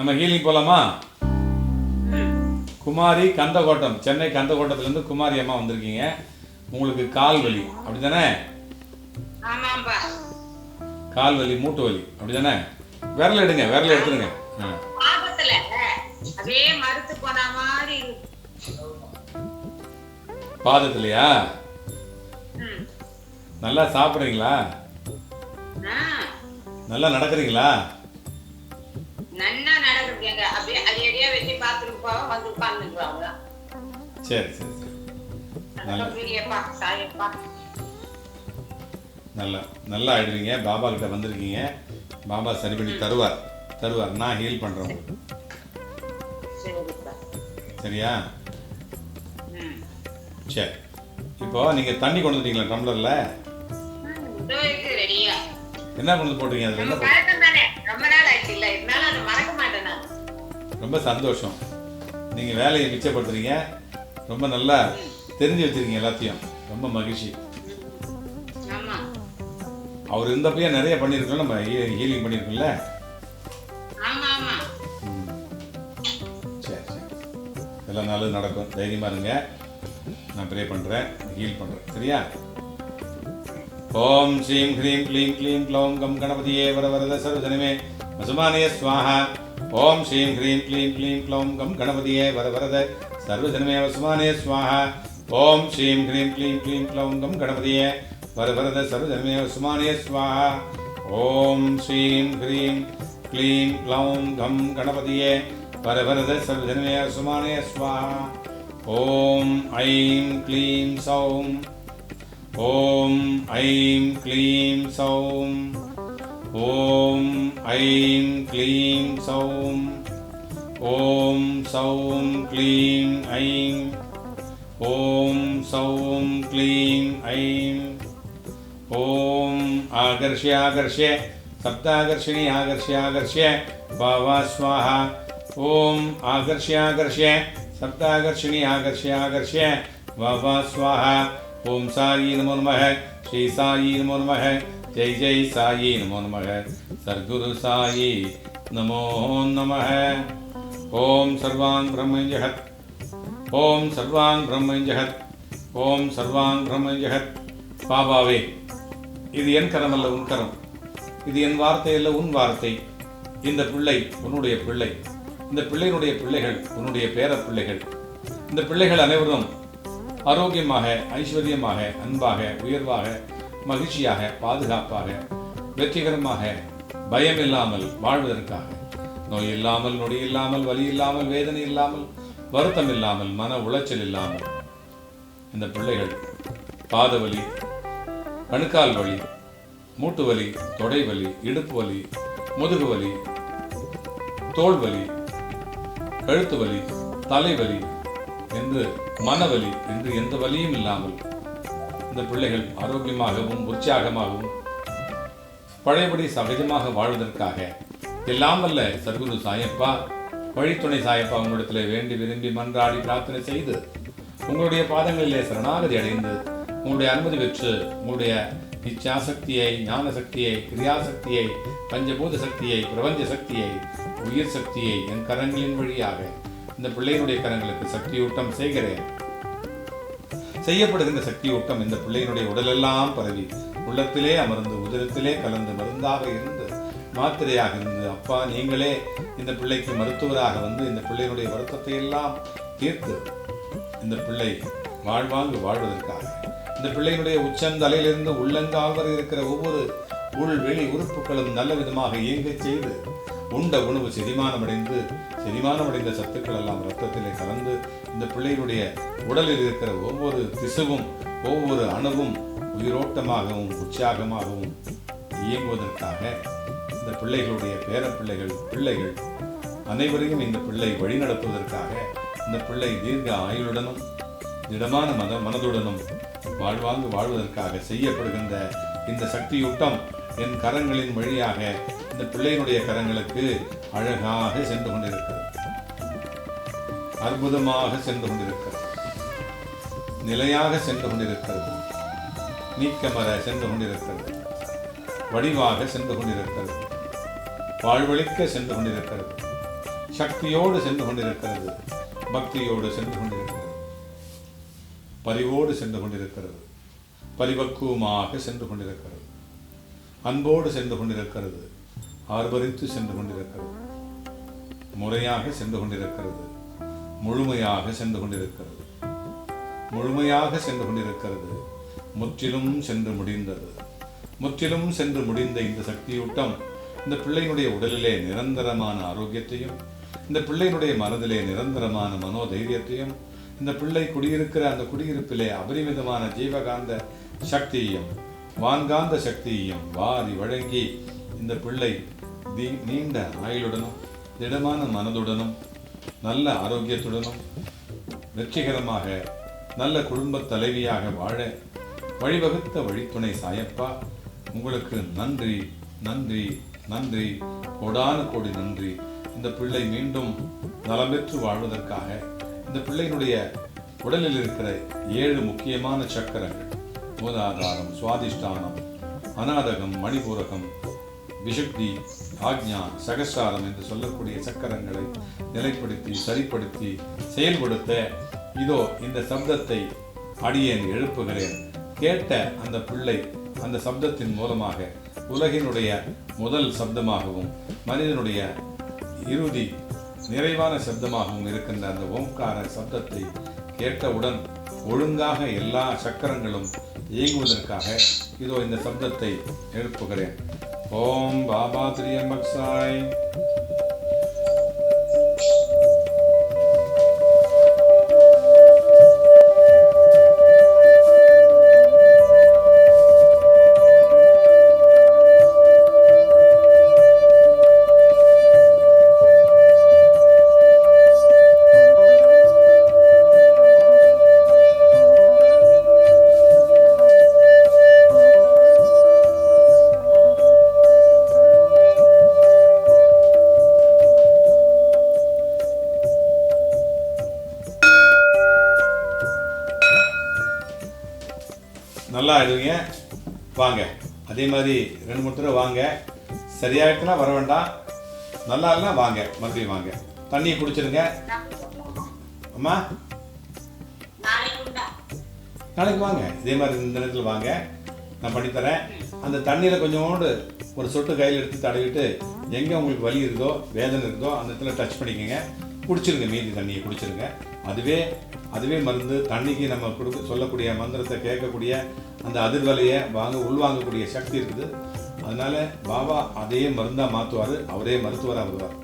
நம்ம ஹீலிங் போலாமா? ம். குமாரி கந்தகோட்டம். சென்னை கந்தகோட்டத்துலேருந்து குமாரி அம்மா வந்திருக்கீங்க. உங்களுக்கு கால் வலி. அப்படிதானே கால் வலி மூட்டு வலி. அப்படிதானே விரல் எடுங்க விரல் எடுத்துருங்க. பாதத்துலையா. நல்லா சாப்பிட்றீங்களா? நல்லா நடக்கிறீங்களா? நடக்குதுங்க அப்படியே அடியடியா வச்சு பார்த்துட்டு போவா வந்து உட்கார்ந்துக்குவாங்க சரி சரி சரி. நல்ல. பெரியப்பா சாயப்பா. நல்லா நல்லா ஆயிடுவீங்க. பாபா கிட்ட வந்திருக்கீங்க. பாபா சரி பண்ணி தருவார். தருவார். நான் ஹீல் பண்ணுறேன் உங்களுக்கு சரியா. சரி. இப்போ நீங்கள் தண்ணி கொண்டு வந்துட்டீங்களா டம்ளரில் என்ன கொண்டு போட்டீங்க அதில்? என்ன ரொம்ப சந்தோஷம். நீங்கள் வேலையை மிச்சப்படுத்துறீங்க. ரொம்ப நல்லா தெரிஞ்சு வச்சிருக்கீங்க எல்லாத்தையும். ரொம்ப மகிழ்ச்சி. அவர் இருந்தப்பயே நிறைய பண்ணியிருக்கோம் நம்ம ஹீலிங் பண்ணியிருக்கோம்ல. சரி சரி. எல்லாம் நல்லது நடக்கும். தைரியமாக இருங்க. நான் ப்ரே பண்ணுறேன் ஹீல் பண்ணுறேன் சரியா? ஓம் ஸ்ரீம் ஹ்ரீம் க்ளீம் க்ளீம் க்ளௌம். கம் கணபதியே வர வரத சர்வஜனமே வசுமானே ஸ்வாஹா. ஓம் ஸ்ரீம் ஹ்ரீம் க்ளீம் க்ளீம் க்ளௌம் கம் கணபதியே வரவரத சர்வஜனமேவ சுமானே ஸ்வாஹா ஓம் ஸ்ரீம் ஹ்ரீம் க்ளீம் க்ளீம் க்ளௌம் கம் கணபதியே வரவரத சர்வஜனமேவ சுமானே ஸ்வாஹா ஓம் ஸ்ரீம் ஹ்ரீம் க்ளீம் க்ளௌம் கம் கணபதியே வரவரத சர்வஜனமேவ சுமானே ஸ்வாஹா ஓம் ஐம் க்ளீம் சௌம். ஓம் ஐம் க்ளீம் சௌம். ॐ ऐं क्लीं सौं। ॐ सौं क्लीं ऐं। ॐ सौं क्लीं ऐं। ॐ आकर्ष्य आकर्ष्य सप्ताकर्षिणी आकर्ष्य आकर्ष्य वावा स्वाहा। ॐ आकर्ष्य आकर्ष्य सप्ताकर्षिणी आकर्ष्य आकर्ष्य वावा स्वाहा। ॐ साई नमो नमः, श्री साई नमो नमः। ஜெய் ஜெய் சாயி நமோ நமக சர்க்குரு சாயி நமோ நம ஓம் சர்வான் பிரம்மன் ஓம் சர்வான் பிரம்மன் ஓம் சர்வான் பிரம்மன் ஜெகத் பாபாவே இது என் கரம் அல்ல உன் கரம். இது என் வார்த்தை அல்ல உன் வார்த்தை. இந்த பிள்ளை உன்னுடைய பிள்ளை. இந்த பிள்ளையினுடைய பிள்ளைகள் உன்னுடைய பேர பிள்ளைகள். இந்த பிள்ளைகள் அனைவரும் ஆரோக்கியமாக ஐஸ்வர்யமாக அன்பாக உயர்வாக மகிழ்ச்சியாக பாதுகாப்பாக வெற்றிகரமாக பயம் இல்லாமல் வாழ்வதற்காக. நோய் இல்லாமல் நொடி இல்லாமல் வலி இல்லாமல் வேதனை இல்லாமல் வருத்தம் இல்லாமல் மன உளைச்சல் இல்லாமல். இந்த பிள்ளைகள் பாத வலி கணுக்கால் வலி மூட்டு வலி தொடை வலி இடுப்பு வலி முதுகு வலி தோள் வலி கழுத்து வலி தலைவலி என்று மனவலி என்று எந்த வலியும் இல்லாமல் இந்த பிள்ளைகள் ஆரோக்கியமாகவும் உற்சாகமாகவும் பழையபடி சகஜமாக வாழ்வதற்காக எல்லாம் வல்ல சர்க்குரு சாயப்பா வழித்துணை சாயப்பா உங்களிடத்தில் வேண்டி விரும்பி மன்றாடி பிரார்த்தனை செய்து உங்களுடைய பாதங்களிலே சரணாகதி அடைந்து உங்களுடைய அனுமதி பெற்று உங்களுடைய இச்சாசக்தியை ஞான சக்தியை கிரியாசக்தியை பஞ்சபூத சக்தியை பிரபஞ்ச சக்தியை உயிர் சக்தியை என் கரங்களின் வழியாக இந்த பிள்ளையினுடைய கரங்களுக்கு சக்தியூட்டம் செய்கிறேன். செய்யப்படுகின்ற சக்தியூட்டம் இந்த பிள்ளையினுடைய உடலெல்லாம் பரவி உள்ளத்திலே அமர்ந்து உதரத்திலே கலந்து மருந்தாக இருந்து மாத்திரையாக இருந்து அப்பா நீங்களே இந்த பிள்ளைக்கு மருத்துவராக வந்து இந்த பிள்ளையினுடைய வருத்தத்தை எல்லாம் தீர்த்து இந்த பிள்ளை வாழ்வாங்கு வாழ்வதற்காக. இந்த பிள்ளையினுடைய உச்சந்தலையிலிருந்து உள்ளங்கால் வரை இருக்கிற ஒவ்வொரு உள் வெளி உறுப்புகளும் நல்ல விதமாக இயங்கச் செய்து உண்ட உணவு செரிமானமடைந்து செரிமானமடைந்த சத்துக்கள் எல்லாம் ரத்தத்திலே கலந்து இந்த பிள்ளையினுடைய உடலில் இருக்கிற ஒவ்வொரு திசுவும் ஒவ்வொரு அணுவும் உயிரோட்டமாகவும் உற்சாகமாகவும் இயங்குவதற்காக இந்த பிள்ளைகளுடைய பேரப்பிள்ளைகள் பிள்ளைகள் அனைவரையும் இந்த பிள்ளை வழிநடத்துவதற்காக இந்த பிள்ளை தீர்க்க ஆயுளுடனும் திடமான மத மனதுடனும் வாழ்வாங்கு வாழ்வதற்காக செய்யப்படுகின்ற இந்த சக்தியூட்டம் என் கரங்களின் வழியாக இந்த பிள்ளையினுடைய கரங்களுக்கு அழகாக சென்று கொண்டிருக்கிறது அற்புதமாக சென்று கொண்டிருக்கிறது நிலையாக சென்று கொண்டிருக்கிறது நீக்கமர சென்று கொண்டிருக்கிறது வடிவாக சென்று கொண்டிருக்கிறது வாழ்வழிக்க சென்று கொண்டிருக்கிறது சக்தியோடு சென்று கொண்டிருக்கிறது பக்தியோடு சென்று கொண்டிருக்கிறது பரிவோடு சென்று கொண்டிருக்கிறது பரிபக்குவமாக சென்று கொண்டிருக்கிறது அன்போடு சென்று கொண்டிருக்கிறது ஆர்ப்பரித்து சென்று கொண்டிருக்கிறது. முறையாக சென்று கொண்டிருக்கிறது. முழுமையாக சென்று கொண்டிருக்கிறது. முழுமையாக சென்று கொண்டிருக்கிறது. முற்றிலும் சென்று முடிந்தது. முற்றிலும் சென்று முடிந்த இந்த சக்தியூட்டம் இந்த பிள்ளையினுடைய உடலிலே நிரந்தரமான ஆரோக்கியத்தையும் இந்த பிள்ளையினுடைய மனதிலே நிரந்தரமான மனோதைரியத்தையும் இந்த பிள்ளை குடியிருக்கிற அந்த குடியிருப்பிலே அபரிமிதமான ஜீவகாந்த சக்தியையும் வான்காந்த சக்தியையும் வாரி வழங்கி இந்த பிள்ளை நீண்ட ஆயுளுடனும் திடமான மனதுடனும் நல்ல ஆரோக்கியத்துடனும் வெற்றிகரமாக நல்ல குடும்ப தலைவியாக வாழ வழிவகுத்த வழித்துணை சாயப்பா. உங்களுக்கு நன்றி நன்றி நன்றி கோடான கோடி நன்றி. இந்த பிள்ளை மீண்டும் நலம் பெற்று வாழ்வதற்காக இந்த பிள்ளையினுடைய உடலில் இருக்கிற ஏழு முக்கியமான சக்கரங்கள் மூலாதாரம் சுவாதிஷ்டானம் அநாதகம் மணிபூரகம் விஷக்தி ஆக்ஞா சகசாரம் என்று சொல்லக்கூடிய சக்கரங்களை நிலைப்படுத்தி சரிப்படுத்தி செயல்படுத்த இதோ இந்த சப்தத்தை அடியேன் எழுப்புகிறேன். கேட்ட அந்த பிள்ளை அந்த சப்தத்தின் மூலமாக உலகினுடைய முதல் சப்தமாகவும் மனிதனுடைய இறுதி நிறைவான சப்தமாகவும் இருக்கின்ற அந்த ஓம்கார சப்தத்தை கேட்டவுடன் ஒழுங்காக எல்லா சக்கரங்களும் இயங்குவதற்காக இதோ இந்த சப்தத்தை எழுப்புகிறேன். ஓம் பாபா திரியம்பக்சாய் நல்லா ஆயிடுவீங்க. வாங்க. அதே மாதிரி ரெண்டு மூணு தடவை வாங்க. சரியாயிட்டுனா வர வேண்டாம். நல்லா இல்லைனா வாங்க. மறுபடியும் வாங்க. தண்ணியை குடிச்சிருங்க. அம்மா? நாளைக்கு வாங்க. இதே மாதிரி இந்த நேரத்தில் வாங்க. நான் பண்ணித்தரேன். அந்த தண்ணியில் கொஞ்சோண்டு ஒரு சொட்டு கையில் எடுத்து தடவிட்டு எங்கே உங்களுக்கு வலி இருக்கோ வேதனை இருக்கோ அந்த இடத்துல டச் பண்ணிக்கோங்க. குடிச்சிருங்க. மீதி தண்ணியை குடிச்சிருங்க. அதுவே அதுவே மருந்து தண்ணிக்கு நம்ம கொடுக்க சொல்லக்கூடிய மந்திரத்தை கேட்கக்கூடிய அந்த அதிர்வலையை வாங்க உள்வாங்கக்கூடிய சக்தி இருக்குது. அதனால பாபா அதையே மருந்தாக மாற்றுவார் அவரே மருத்துவராக வருவார்.